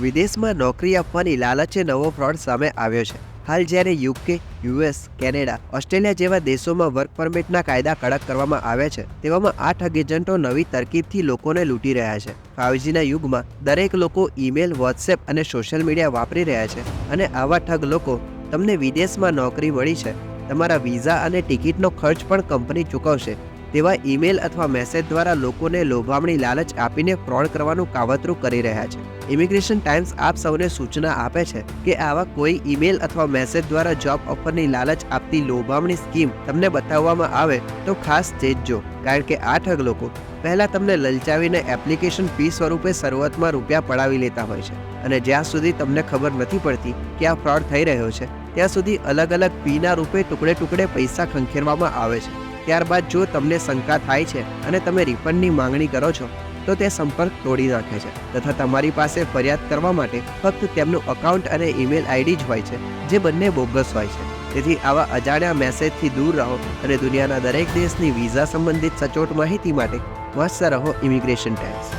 વિદેશમાં નોકરી આપવાની લાલચે નવો ફ્રોડ સામે આવ્યો છે. હાલ જ્યારે યુકે, યુએસ, કેનેડા, ઓસ્ટ્રેલિયા જેવા દેશોમાં વર્ક પરમિટના કાયદા કડક કરવામાં આવ્યા છે, તેવામાં આ ઠગ એજન્ટો નવી તરકીબથી લોકોને લૂંટી રહ્યા છે. ફાઇવજીના યુગમાં દરેક લોકો ઈમેલ, વોટ્સએપ અને સોશિયલ મીડિયા વાપરી રહ્યા છે અને આવા ઠગ લોકો તમને વિદેશમાં નોકરી મળી છે. તમારા વિઝા અને ટિકિટનો ખર્ચ પણ કંપની ચૂકવશે. તેવા ઈમેલ અથવા મેસેજ દ્વારા લોકોને લોભામણી લાલચ આપીને ફ્રોડ કરવાનું કાવતરું કરી રહ્યા છે. ઇમિગ્રેશન ટાઈમ્સ આપ સૌને સૂચના આપે છે કે આવા કોઈ ઈમેલ અથવા મેસેજ દ્વારા જોબ ઓફરની લાલચ આપતી લોભામણી સ્કીમ તમને બતાવવામાં આવે તો ખાસ ચેતજો, કારણ કે આ ઠગ લોકો પહેલા તમને લલચાવીને એપ્લિકેશન ફી સ્વરૂપે શરૂઆતમાં રૂપિયા પડાવી લેતા હોય છે. અને જ્યાં સુધી તમને ખબર નથી પડતી કે આ ફ્રોડ થઈ રહ્યો છે, ત્યાં સુધી અલગ અલગ ફીના રૂપે ટુકડે ટુકડે પૈસા ખંખેરવામાં આવે છે. ત્યારબાદ જો તમને શંકા થાય છે અને તમે રિફંડની માંગણી કરો છો, તો તે સંપર્ક તોડી નાખે છે તથા તમારી પાસે ફરિયાદ કરવા માટે ફક્ત તેમનું અકાઉન્ટ અને ઈમેલ આઈડી જ હોય છે, જે બંને બોગસ હોય છે. તેથી આવા અજાણ્યા મેસેજથી દૂર રહો અને દુનિયાના દરેક દેશની વિઝા સંબંધિત સચોટ માહિતી માટે વાંચતા રહો ઇમિગ્રેશન ટાઈમ્સ